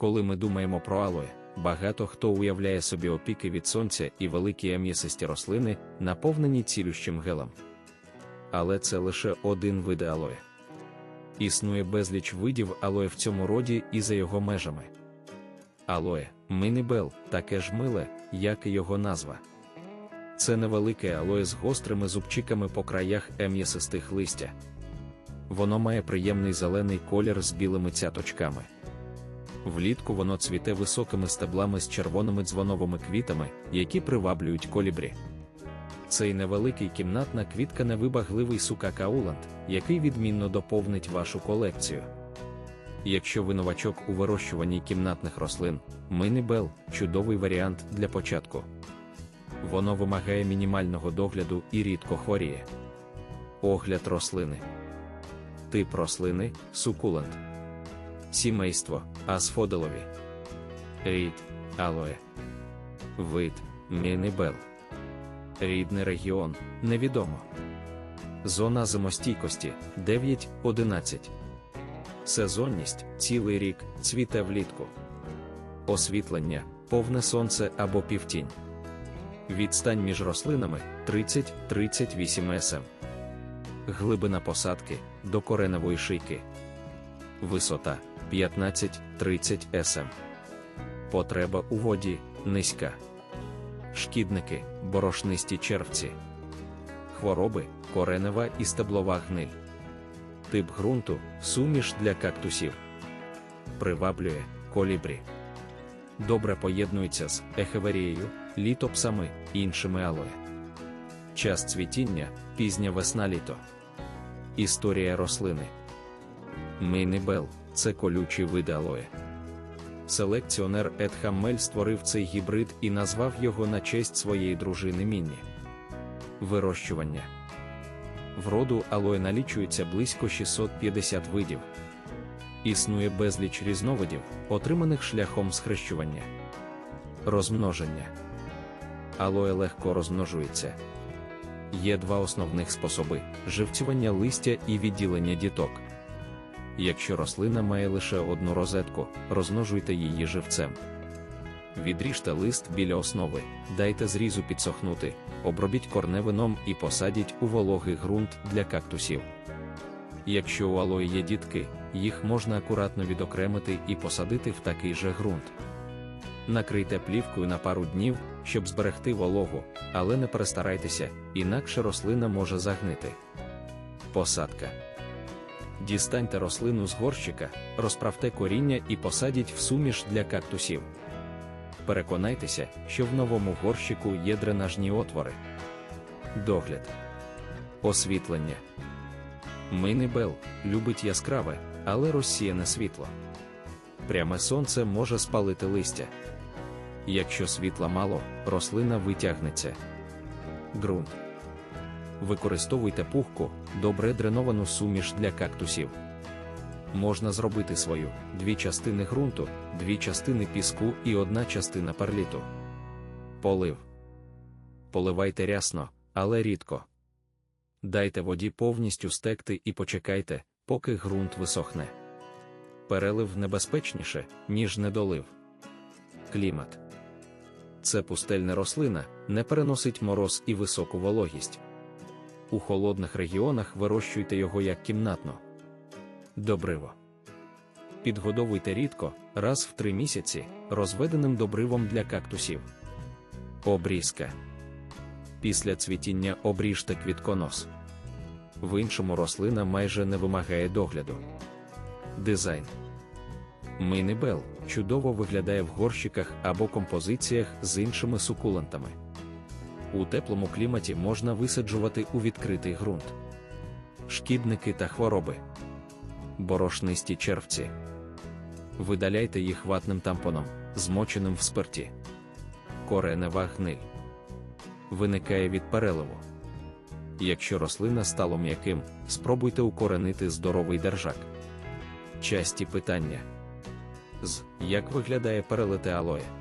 Коли ми думаємо про алоє, багато хто уявляє собі опіки від сонця і великі ам'ясисті рослини, наповнені цілющим гелем. Але це лише один вид алоє. Існує безліч видів алоє в цьому роді і за його межами. Алоє, минібел, таке ж миле, як і його назва. Це невелике алоє з гострими зубчиками по краях ем'ясистих листя. Воно має приємний зелений колір з білими цяточками. Влітку воно цвіте високими стеблами з червоними дзвоновими квітами, які приваблюють колібрі. Цей невеликий кімнатна квітка невибагливий сукакауланд, який відмінно доповнить вашу колекцію. Якщо ви новачок у вирощуванні кімнатних рослин, Минібел чудовий варіант для початку. Воно вимагає мінімального догляду і рідко хворіє. Огляд рослини. Тип рослини сукулент. Сімейство асфоделові. Рід алоє. Вид Мінібел. Рідний регіон невідомо. Зона зимостійкості 9-11. Сезонність цілий рік цвіте влітку. Освітлення повне сонце або півтінь. Відстань між рослинами 30-38 см. Глибина посадки до кореневої шийки. Висота 15-30 см. Потреба у воді низька. Шкідники, борошнисті червці. Хвороби, коренева і стеблова гниль. Тип ґрунту суміш для кактусів. Приваблює колібрі. Добре поєднується з ехеверією, літопсами іншими алоє. Час цвітіння пізня весна-літо. Історія рослини. Мейнибел це колючий вид алоє. Селекціонер Ед Хаммель створив цей гібрид і назвав його на честь своєї дружини Мінні. Вирощування. В роду алоє налічується близько 650 видів. Існує безліч різновидів, отриманих шляхом схрещування. Розмноження. Алоє легко розмножується. Є два основних способи живцювання листя і відділення діток. Якщо рослина має лише одну розетку, розмножуйте її живцем. Відріжте лист біля основи, дайте зрізу підсохнути, обробіть корневином і посадіть у вологий ґрунт для кактусів. Якщо у алої є дітки, їх можна акуратно відокремити і посадити в такий же ґрунт. Накрийте плівкою на пару днів, щоб зберегти вологу, але не перестарайтеся, інакше рослина може загнити. Посадка. Дістаньте рослину з горщика, розправте коріння і посадіть в суміш для кактусів. Переконайтеся, що в новому горщику є дренажні отвори. Догляд. Освітлення. Минибел любить яскраве, але розсіяне світло. Пряме сонце може спалити листя. Якщо світла мало, рослина витягнеться. Ґрунт. Використовуйте пухку, добре дреновану суміш для кактусів. Можна зробити свою дві частини ґрунту, дві частини піску і одна частина перліту. Полив. Поливайте рясно, але рідко. Дайте воді повністю стекти і почекайте, поки ґрунт висохне. Перелив небезпечніше, ніж недолив. Клімат. Це пустельна рослина, не переносить мороз і високу вологість. У холодних регіонах вирощуйте його як кімнатно. Добриво. Підгодовуйте рідко, раз в три місяці, розведеним добривом для кактусів. Обрізка. Після цвітіння обріжте квітконос. В іншому рослина майже не вимагає догляду. Дизайн. Минибел чудово виглядає в горщиках або композиціях з іншими сукулентами. У теплому кліматі можна висаджувати у відкритий ґрунт. Шкідники та хвороби. Борошнисті червці. Видаляйте їх ватним тампоном, змоченим в спирті. Коренева гниль. Виникає від переливу. Якщо рослина стала м'яким, спробуйте укоренити здоровий держак. Часті питання. З як виглядає перелите алоє?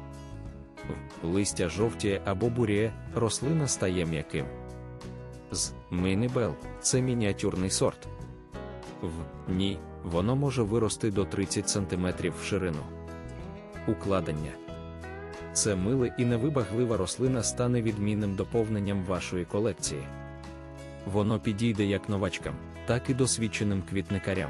Листя жовтіє або буріє, рослина стає м'яким. З. Мінібел це мініатюрний сорт. В. Ні, воно може вирости до 30 см в ширину. укладення. Це миле і невибаглива рослина стане відмінним доповненням вашої колекції. Воно підійде як новачкам, так і досвідченим квітникарям.